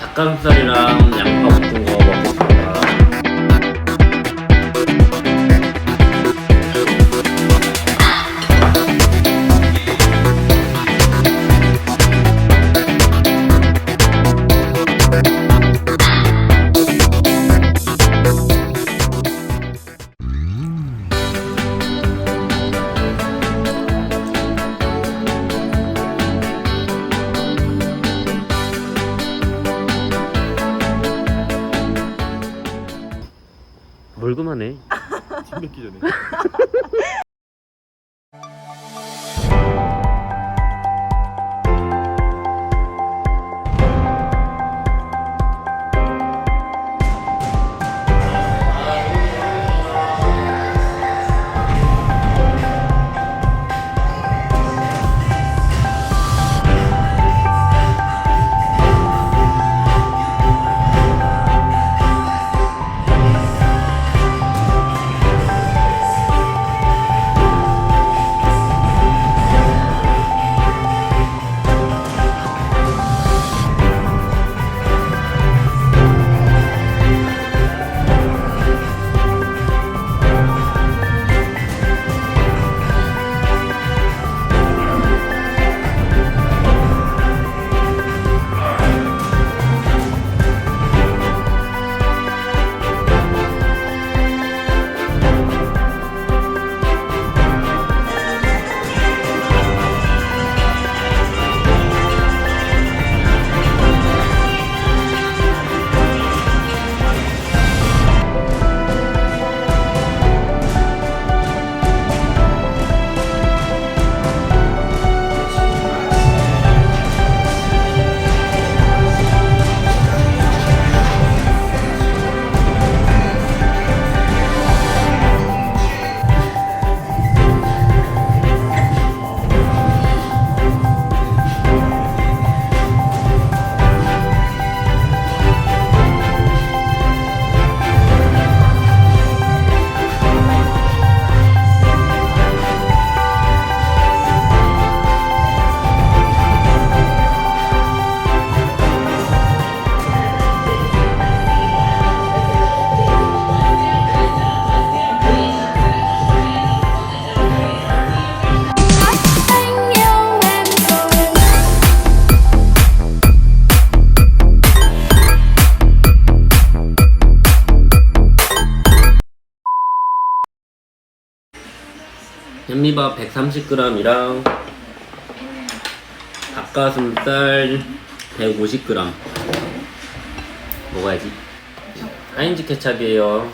닭가슴살이랑 양파 볶은 거 먹겠 뭘 그만해? 침 뱉기 전에 현미밥 130g이랑 닭가슴살 150g 먹어야지. 하인즈 케찹이에요.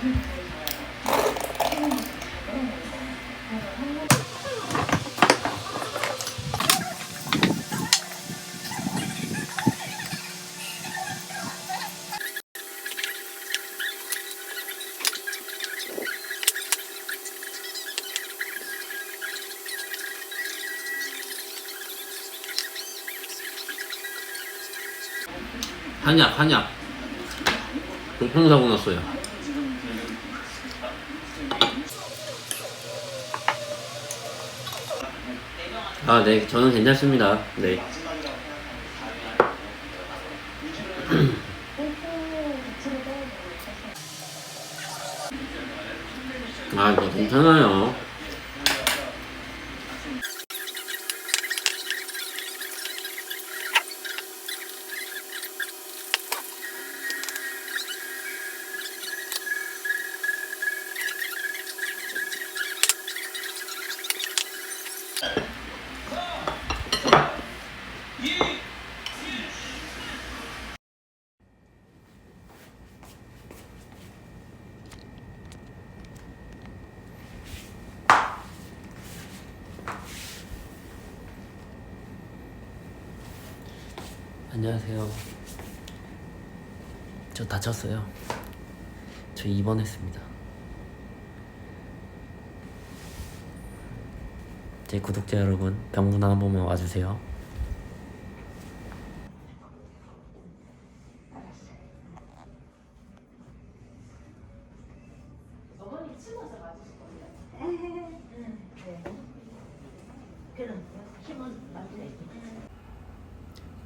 한약 한약. 교통사고 났어요. 아 네. 저는 괜찮습니다. 네. 아, 이거 괜찮아요. 안녕하세요. 저 다쳤어요. 저 입원했습니다. 제 구독자 여러분, 병문 한 번만 와주세요.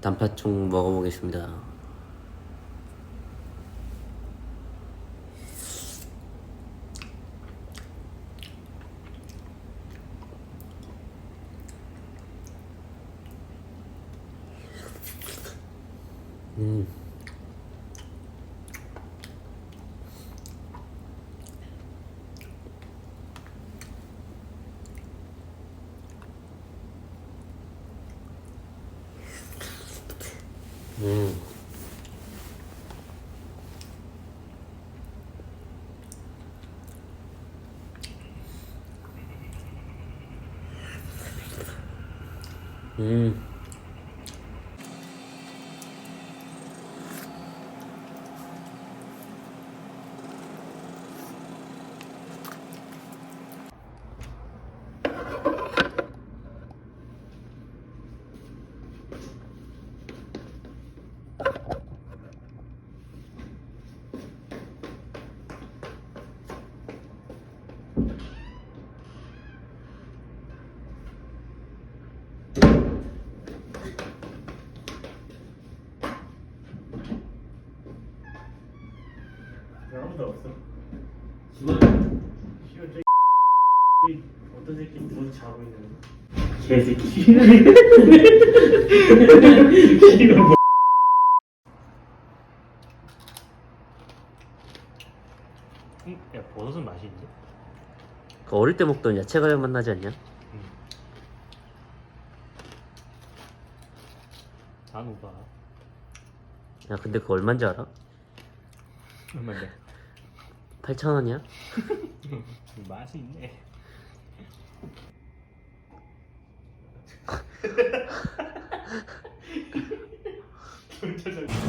단팥죽 먹어보겠습니다. 음. 음. 음. 아무도 없어. 수건 시원 저 어떤 새끼 누워서 자고 있는 거? 개새끼. 씨발 뭐. 음, 야 버섯은 맛이 있네. 그 어릴 때 먹던 야채 과일 맛 나지 않냐? 단호가 야 근데 그거 얼마인지 알아? 얼마인데? 8,000원이야? 맛이 있네.